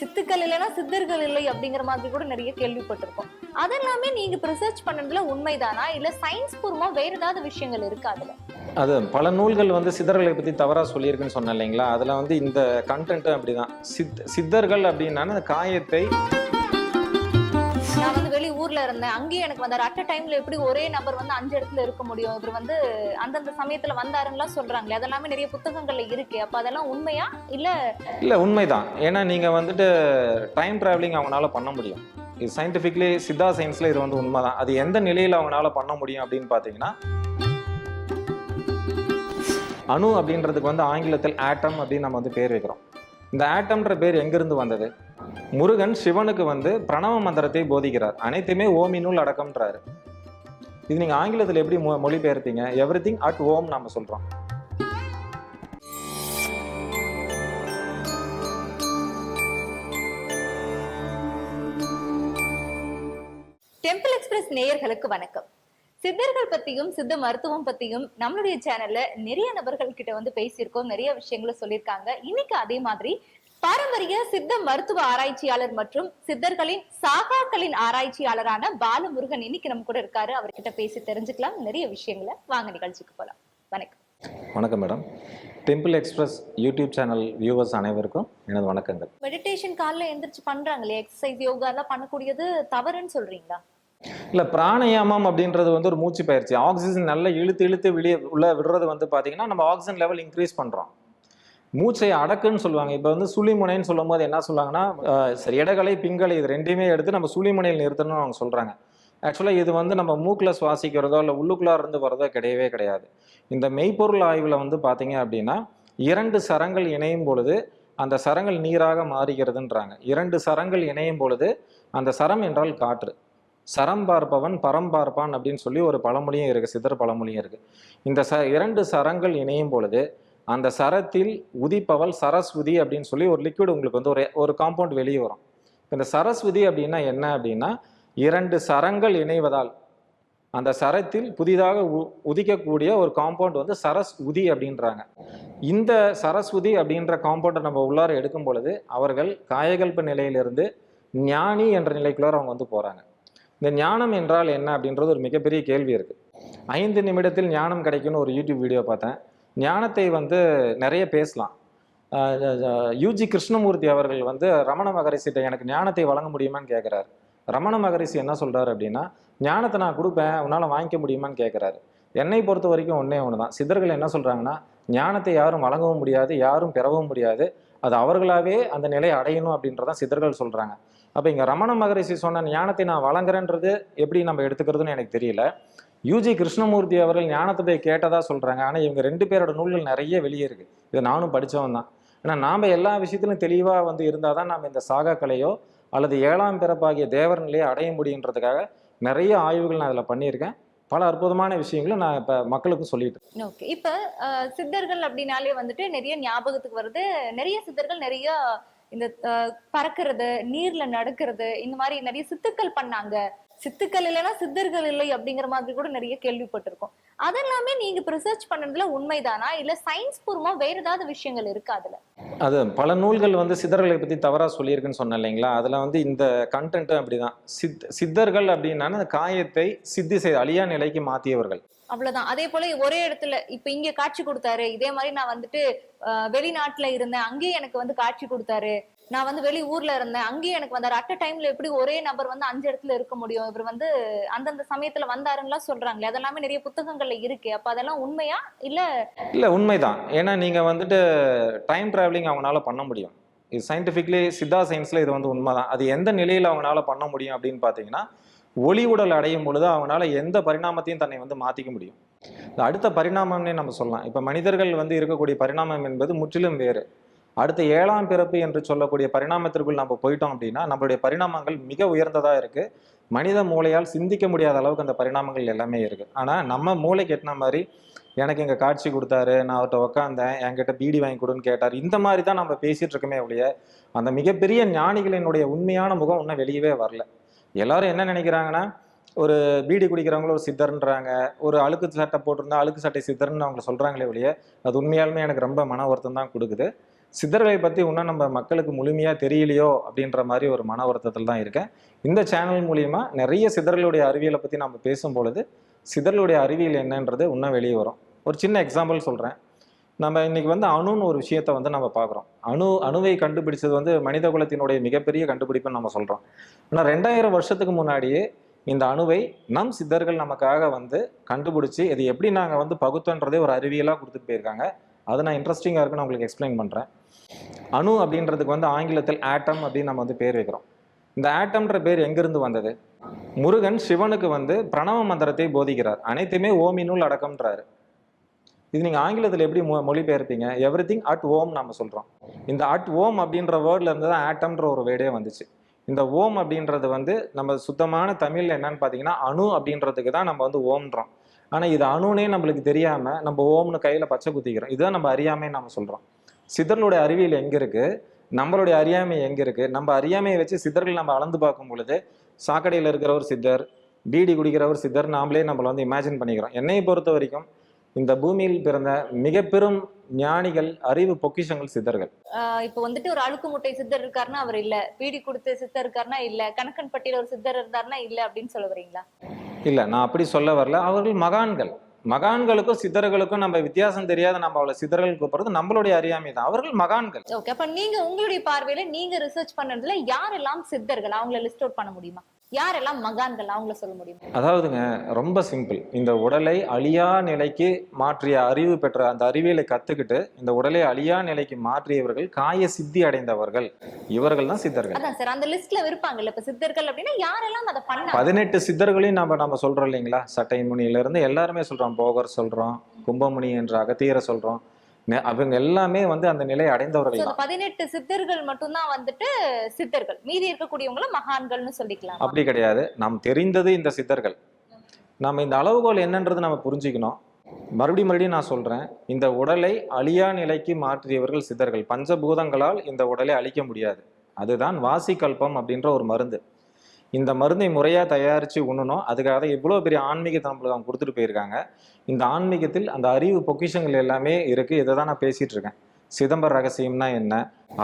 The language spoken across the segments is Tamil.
சித்துக்கள் இல்லைன்னா சித்தர்கள் இல்லை அப்படிங்கிற மாதிரி கூட நிறைய கேள்விப்பட்டிருக்கோம். அதெல்லாமே நீங்க இப்ப ரிசர்ச் பண்ணதுல உண்மைதானா? இல்ல சயின்ஸ் பூர்வமா வேற ஏதாவது விஷயங்கள் இருக்கா அதுல? அது பல நூல்கள் வந்து சித்தர்களை பற்றி தவறாக சொல்லியிருக்குன்னு சொன்னேன் இல்லைங்களா? அதில் வந்து இந்த கண்டென்ட்டும் அப்படிதான். சித் சித்தர்கள் அப்படின்னா அந்த காயத்தை ஊர்ல இருந்தேன். அங்கேயும் எனக்கு வந்தாரு. அட் டைம்ல எப்படி ஒரே நபர் வந்து அஞ்சு இடத்துல இருக்க முடியும்? இவர் வந்து அந்தந்த சமயத்துல வந்தாருன்னுலாம் சொல்றாங்களே. அதெல்லாமே நிறைய புத்தகங்கள்ல இருக்கு. அப்ப அதெல்லாம் உண்மையா? இல்ல? இல்ல உண்மைதான். ஏன்னா நீங்க வந்துட்டு டைம் டிராவலிங் அவங்களால பண்ண முடியும். இது சயின்டிஃபிக்லி சித்தா சயின்ஸில் இது வந்து உண்மைதான். அது எந்த நிலையில் அவங்களால பண்ண முடியும் அப்படின்னு பார்த்தீங்கன்னா அணு அப்படின்றதுக்கு வந்து ஆங்கிலத்தில் ஆட்டம் அப்படின்னு நம்ம வந்து பேர் வைக்கிறோம். இந்த ஆட்டம்ன்ற பேர் எங்கிருந்து வந்தது? முருகன் சிவனுக்கு வந்து பிரணவ மந்திரத்தை போதிக்கிறார். அனைத்துமே ஓமினுள் அடக்கம்ன்றாரு. இது நீங்க ஆங்கிலத்தில் எப்படி மொ- மொழிபெயர்ப்பீங்க? எவ்ரி திங் அட் ஓம் நம்ம சொல்றோம். டெம்பிள் எக்ஸ்பிரஸ் நேயர்களுக்கு வணக்கம். சித்தர்கள் பத்தியும் சித்த மருத்துவம் பத்தியும் நம்மளுடைய சேனல்ல நிறைய நபர்கள் கிட்ட வந்து பேசியிருக்கோம். நிறைய விஷயங்களை சொல்லியிருக்காங்க. இன்னைக்கு அதே மாதிரி பாரம்பரிய சித்த மருத்துவ ஆராய்ச்சியாளர் மற்றும் சித்தர்களின் சாகாக்களின் ஆராய்ச்சியாளரான பாலமுருகன் இன்னைக்கு நம்ம கூட இருக்காரு. அவர்கிட்ட பேசி தெரிஞ்சுக்கலாம். நிறைய விஷயங்களை வாங்க நிகழ்ச்சிக்கு போலாம். வணக்கம். வணக்கம் madam. Temple express YouTube channel viewers அனைவருக்கும் எனது வணக்கங்கள். மெடிடேஷன் காலைல எந்திரிச்சு பண்றாங்களே? எக்ஸசைஸ் யோகா எல்லாம் பண்ணக்கூடியது தவறுன்னு சொல்றீங்களா? இல்ல பிராணயாமம் அப்படின்றது வந்து ஒரு மூச்சு பயிற்சி. ஆக்சிஜன் நல்லா இழுத்து இழுத்து வெளியே உள்ள விடுறது வந்து பாத்தீங்கன்னா நம்ம ஆக்சிஜன் லெவல் இன்க்ரீஸ் பண்றோம். மூச்சை அடக்குன்னு சொல்லுவாங்க. இப்போ வந்து சுழிமுனைன்னு சொல்லும் போது என்ன சொல்லுவாங்கன்னா சரி இடகலை பிங்கலை இது ரெண்டையுமே எடுத்து நம்ம சுழிமுனையில் நிறுத்தணும்னு அவங்க சொல்கிறாங்க ஆக்சுவலாக இது வந்து நம்ம மூக்கில் சுவாசிக்கிறதோ இல்லை உள்ளுக்குள்ளார இருந்து வரதோ கிடையவே கிடையாது. இந்த மெய்ப்பொருள் ஆய்வில் வந்து பார்த்தீங்க அப்படின்னா இரண்டு சரங்கள் இணையும் பொழுது அந்த சரங்கள் நீராக மாறுகிறதுன்றாங்க. இரண்டு சரங்கள் இணையும் பொழுது அந்த சரம் என்றால் காற்று. சரம் பார்ப்பவன் பரம் பார்ப்பான் அப்படின்னு சொல்லி ஒரு பழமொழியும் இருக்குது சித்தர் பழமொழியும் இருக்குது இந்த ச இரண்டு சரங்கள் இணையும் பொழுது அந்த சரத்தில் உதிப்பவள் சரஸ்வதி அப்படின்னு சொல்லி ஒரு லிக்விட் உங்களுக்கு வந்து ஒரு ஒரு காம்பவுண்ட் வெளியே வரும். இந்த சரஸ்வதி அப்படின்னா என்ன அப்படின்னா இரண்டு சரங்கள் இணைவதால் அந்த சரத்தில் புதிதாக உ- உதிக்கக்கூடிய ஒரு காம்பவுண்ட் வந்து சரஸ் உதி அப்படின்றாங்க. இந்த சரஸ்வதி அப்படின்ற காம்பவுண்டை நம்ம உள்ளார எடுக்கும் பொழுது அவர்கள் காயகல்ப நிலையிலிருந்து ஞானி என்ற நிலைக்குள்ளார அவங்க வந்து போகிறாங்க இந்த ஞானம் என்றால் என்ன அப்படின்றது ஒரு மிகப்பெரிய கேள்வி இருக்குது ஐந்து நிமிடத்தில் ஞானம் கிடைக்கும்னு ஒரு யூடியூப் வீடியோ பார்த்தேன். ஞானத்தை வந்து நிறைய பேசலாம். யூஜி கிருஷ்ணமூர்த்தி அவர்கள் வந்து ரமண மகரிஷிட்ட எனக்கு ஞானத்தை வழங்க முடியுமான்னு கேட்குறாரு ரமண மகரிஷி என்ன சொல்கிறாரு அப்படின்னா ஞானத்தை நான் கொடுப்பேன் உன்னால் வாங்கிக்க முடியுமான்னு கேட்குறாரு என்னை பொறுத்த வரைக்கும் ஒன்றே ஒன்று தான் சித்தர்கள் என்ன சொல்கிறாங்கன்னா ஞானத்தை யாரும் வழங்கவும் முடியாது யாரும் பெறவும் முடியாது. அது அவர்களாகவே அந்த நிலையை அடையணும் அப்படின்றதான் சித்தர்கள் சொல்கிறாங்க அப்போ இங்கே ரமண மகரிஷி சொன்ன ஞானத்தை நான் வழங்குறேன்றது எப்படி நம்ம எடுத்துக்கிறதுன்னு எனக்கு தெரியல. யூஜி கிருஷ்ணமூர்த்தி அவர்கள் ஞானத்தை போய் கேட்டதா சொல்கிறாங்க ஆனால் இவங்க ரெண்டு பேரோட நூல்கள் நிறைய வெளியே இருக்கு. இதை நானும் படித்தவன் தான். ஏன்னா நாம் எல்லா விஷயத்திலும் தெளிவாக வந்து இருந்தால் தான் நாம் இந்த சாகா கலையோ அல்லது ஏழாம் பிறப்பாகிய தேவர் நிலையை அடைய முடியுன்றதுக்காக நிறைய ஆய்வுகள் நான் அதில் பண்ணியிருக்கேன். பல அற்புதமான விஷயங்களும் நான் இப்போ மக்களுக்கும் சொல்லிட்டு இருக்கேன். ஓகே. இப்ப சித்தர்கள் அப்படின்னாலே வந்துட்டு நிறைய ஞாபகத்துக்கு வருது. நிறைய சித்தர்கள் நிறைய இந்த பறக்கிறது நீர்ல நடக்கிறது இந்த மாதிரி நிறைய சித்துக்கள் பண்ணாங்க. சித்துக்கள் இல்லைன்னா சித்தர்கள் இல்லை அப்படிங்கிற மாதிரி கூட நிறைய கேள்விப்பட்டிருக்கோம். அதெல்லாமே நீங்க இப்ப ரிசர்ச் பண்ணதுல உண்மைதானா? இல்ல சயின்ஸ் பூர்வமா வேற ஏதாவது விஷயங்கள் இருக்கா அதுல? அது பல நூல்கள் வந்து சித்தர்களை பற்றி தவறாக சொல்லியிருக்குன்னு சொன்னேன் இல்லைங்களா? அதில் வந்து இந்த கண்டென்ட்டும் அப்படிதான். சித் சித்தர்கள் அப்படின்னா அந்த காயத்தை சித்தி செய் அழியா நிலைக்கு மாற்றியவர்கள் அவ்வளவுதான். அதே போல ஒரே இடத்துல இப்ப இங்க காட்சி கொடுத்தாரு. இதே மாதிரி நான் வந்துட்டு வெளிநாட்டுல இருந்தேன். அங்கேயும் எனக்கு வந்து காட்சி கொடுத்தாரு. நான் வந்து வெளி ஊர்ல இருந்தேன். அங்கேயும் எனக்கு வந்தாரு. அட் டைம்ல எப்படி ஒரே நபர் வந்து அஞ்சு இடத்துல இருக்க முடியும்? இவர் வந்து அந்தந்த சமயத்துல வந்தாருன்னுலாம் சொல்றாங்களே. அதெல்லாமே நிறைய புத்தகங்கள்ல இருக்கு. அப்ப அதெல்லாம் உண்மையா இல்ல? இல்லை உண்மைதான். ஏன்னா நீங்கள் வந்துட்டு டைம் ட்ராவலிங் அவங்களால பண்ண முடியும். இது சயின்டிஃபிக்லி சித்தா சயின்ஸில் இது வந்து உண்மைதான். அது எந்த நிலையில் அவங்களால பண்ண முடியும் அப்படின்னு பார்த்தீங்கன்னா ஒளி உடல் அடையும் பொழுது அவங்களால எந்த பரிணாமத்தையும் தன்னை வந்து மாற்றிக்க முடியும். அடுத்த பரிணாமம்னே நம்ம சொல்லலாம். இப்போ மனிதர்கள் வந்து இருக்கக்கூடிய பரிணாமம் என்பது முற்றிலும் வேறு. அடுத்த ஏழாம் பிறப்பு என்று சொல்லக்கூடிய பரிணாமத்திற்குள் நம்ம போயிட்டோம் அப்படின்னா நம்மளுடைய பரிணாமங்கள் மிக உயர்ந்ததாக இருக்கு. மனித மூளையால் சிந்திக்க முடியாத அளவுக்கு அந்த பரிணாமங்கள் எல்லாமே இருக்கு. ஆனால் நம்ம மூளை கெட்டின மாதிரி எனக்கு இங்கே காட்சி கொடுத்தாரு நான் அவர்கிட்ட உட்காந்தேன் என்கிட்ட பீடி வாங்கி கொடுன்னு கேட்டார். இந்த மாதிரி தான் நம்ம பேசிட்டு இருக்கோமே ஒழிய அந்த மிகப்பெரிய ஞானிகளினுடைய உண்மையான முகம் இன்னும் வெளியவே வரல. எல்லாரும் என்ன நினைக்கிறாங்கன்னா ஒரு பீடி குடிக்கிறவங்களும் ஒரு சித்தர்ன்றாங்க ஒரு அழுக்கு சட்டை போட்டிருந்தா அழுக்கு சட்டை சித்தர்ன்னு அவங்க சொல்கிறாங்களே ஒழிய அது உண்மையாலுமே எனக்கு ரொம்ப மன வருத்தம் தான் கொடுக்குது. சித்தர்களை பற்றி இன்னும் நம்ம மக்களுக்கு முழுமையாக தெரியலையோ அப்படின்ற மாதிரி ஒரு மன வருத்தத்தில் தான் இருக்கேன். இந்த சேனல் மூலிமா நிறைய சித்தர்களுடைய அறிவியலை பற்றி நம்ம பேசும் பொழுது சித்தர்களுடைய அறிவியல் என்னன்றது இன்னும் வெளியே வரும். ஒரு சின்ன எக்ஸாம்பிள் சொல்கிறேன் நம்ம இன்னைக்கு வந்து அணுன்னு ஒரு விஷயத்தை வந்து நம்ம பார்க்குறோம். அணு அணுவை கண்டுபிடிச்சது வந்து மனித குலத்தினுடைய மிகப்பெரிய கண்டுபிடிப்புன்னு நம்ம சொல்கிறோம் ஆனால் ரெண்டாயிரம் வருஷத்துக்கு முன்னாடியே இந்த அணுவை நம் சித்தர்கள் நமக்காக வந்து கண்டுபிடிச்சி இது எப்படி நாங்கள் வந்து பகுத்தன்றதே ஒரு அறிவியலாக கொடுத்துட்டு போயிருக்காங்க. அதை நான் இன்ட்ரெஸ்டிங்காக இருக்குன்னு உங்களுக்கு எக்ஸ்பிளைன் பண்ணுறேன் அணு அப்படின்றதுக்கு வந்து ஆங்கிலத்தில் ஆட்டம் அப்படின்னு நம்ம வந்து பேர் வைக்கிறோம். இந்த ஆட்டம்ன்ற பேர் எங்கிருந்து வந்தது? முருகன் சிவனுக்கு வந்து பிரணவ மந்திரத்தை போதிக்கிறார். அனைத்துமே ஓமினுள் அடக்கம்ன்றாரு. இது நீங்கள் ஆங்கிலத்தில் எப்படி மொ மொழிபெயர்ப்பீங்க? எவ்ரி திங் அட் ஓம் நம்ம சொல்கிறோம் இந்த அட் ஓம் அப்படின்ற வேர்டில் இருந்து தான் ஆட்டம்ன்ற ஒரு வேர்டே வந்துச்சு. இந்த ஓம் அப்படின்றது வந்து நம்ம சுத்தமான தமிழில் என்னன்னு பார்த்தீங்கன்னா அணு அப்படின்றதுக்கு தான் நம்ம வந்து ஓம்ன்றோம். ஆனால் இது அணுனே நம்மளுக்கு தெரியாமல் நம்ம ஓம்னு கையில் பச்சை குத்திக்கிறோம். இதுதான் நம்ம அறியாமே நம்ம சொல்கிறோம் சித்தர்களுடைய அறிவியல் எங்கே இருக்குது நம்மளுடைய அறியாமை எங்கே இருக்குது நம்ம அறியாமையை வச்சு சித்தர்கள் நம்ம அளந்து பார்க்கும் பொழுது சாக்கடையில் இருக்கிற ஒரு சித்தர் பீடி குடிக்கிற ஒரு சித்தர் நாமளே நம்மளை வந்து இமேஜின் பண்ணிக்கிறோம். என்னை பொறுத்த வரைக்கும் இந்த பூமியில் பிறந்த மிக பெரும் ஞானிகள் அறிவு பொக்கிஷங்கள் சித்தர்கள். இப்போ வந்துட்டு ஒரு அழுக்கு முட்டை சித்தர் இருக்காருன்னா அவர் இல்ல. பீடி கொடுத்த சித்தர் இருக்காருன்னா இல்ல. கணக்கன்பட்டியில ஒரு சித்தர் இருந்தாருன்னா இல்ல அப்படின்னு சொல்ல வரீங்களா? இல்லை நான் அப்படி சொல்ல வரல. அவர்கள் மகான்கள். மகான்களுக்கும் சித்தர்களுக்கும் நம்ம வித்தியாசம் தெரியாத நம்ம அவளை சித்தர்கள் கூப்பிடுறது நம்மளுடைய அறியாமை தான். அவர்கள் மகான்கள். ஓகே அப்ப நீங்க உங்களுடைய பார்வையில நீங்க ரிசர்ச் பண்ணதுல யாரெல்லாம் சித்தர்கள்? அவங்கள லிஸ்ட் அவுட் பண்ண முடியுமா? யாரெல்லாம் மகான்கள் அவங்கள சொல்ல முடியுமா? அதாவதுங்க ரொம்ப சிம்பிள். இந்த உடலை அழியா நிலைக்கு மாற்றிய அறிவு பெற்ற அந்த அறிவியலை கத்துக்கிட்டு இந்த உடலை அழியா நிலைக்கு மாற்றியவர்கள் காய சித்தி அடைந்தவர்கள். இவர்கள் தான் சித்தர்கள். அதான் சார் அந்த லிஸ்ட்ல இருப்பாங்கல்ல இப்ப சித்தர்கள் அப்படின்னா யாரெல்லாம் அதை பண்ண பதினெட்டு சித்தர்களையும் நம்ம நம்ம சொல்றோம் இல்லைங்களா? சட்டை முனியில இருந்து எல்லாருமே சொல்றோம். போகர் சொல்றோம் கும்பமுனி என்ற அகத்தியரை சொல்றோம். அவங்க எல்லாமே வந்து அந்த நிலையை அடைந்தவர்கள் தான். பதினெட்டு சித்தர்கள் மட்டும்தான் வந்துட்டு சித்தர்கள். மீதி இருக்கக்கூடியவங்கள மகான்கள்னு சொல்லிக்கலாம். அப்படி கிடையாது. நாம் தெரிந்தது இந்த சித்தர்கள். நம்ம இந்த அளவுகோல் என்னன்றது நம்ம புரிஞ்சுக்கணும். மறுபடியும் மறுபடியும் நான் சொல்றேன். இந்த உடலை அழியா நிலைக்கு மாற்றியவர்கள் சித்தர்கள். பஞ்சபூதங்களால் இந்த உடலை அழிக்க முடியாது. அதுதான் வாசி கல்பம் அப்படின்ற ஒரு மருந்து. இந்த மருந்தை முறையாக தயாரித்து உண்ணணும். அதுக்காக தான் இவ்வளோ பெரிய ஆன்மீகத்தை நம்மளுக்கு அவங்க கொடுத்துட்டு போயிருக்காங்க. இந்த ஆன்மீகத்தில் அந்த அறிவு பொக்கிஷங்கள் எல்லாமே இருக்குது இதை தான் நான் பேசிகிட்டு இருக்கேன். சிதம்பர ரகசியம்னா என்ன?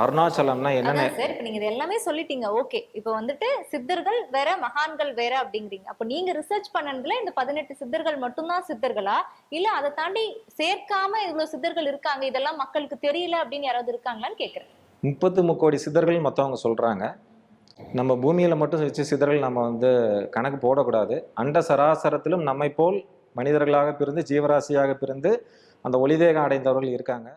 அருணாச்சலம்னா என்னென்ன? அதான் சார் இப்ப நீங்க இது எல்லாமே சொல்லிட்டீங்க. ஓகே இப்ப வந்துட்டு சித்தர்கள் வேற மகான்கள் வேற அப்படிங்கிறீங்க. அப்ப நீங்க ரிசர்ச் பண்ணதுல இந்த பதினெட்டு சித்தர்கள் மட்டும்தான் சித்தர்களா? இல்ல அதை தாண்டி சேர்க்காம இவ்வளவு சித்தர்கள் இருக்காங்க? இதெல்லாம் மக்களுக்கு தெரியல அப்படின்னு யாராவது இருக்காங்களான்னு கேக்குறேன். முப்பத்து முக்கோடி சித்தர்கள் மற்றவங்க சொல்கிறாங்க நம்ம பூமியில் மட்டும் வச்சு சிதறல் நம்ம வந்து கணக்கு போடக்கூடாது. அண்ட சராசரத்திலும் நம்மை போல் மனிதர்களாக பிறந்து ஜீவராசியாக பிறந்து அந்த ஒளிதேகம் அடைந்தவர்கள் இருக்காங்க.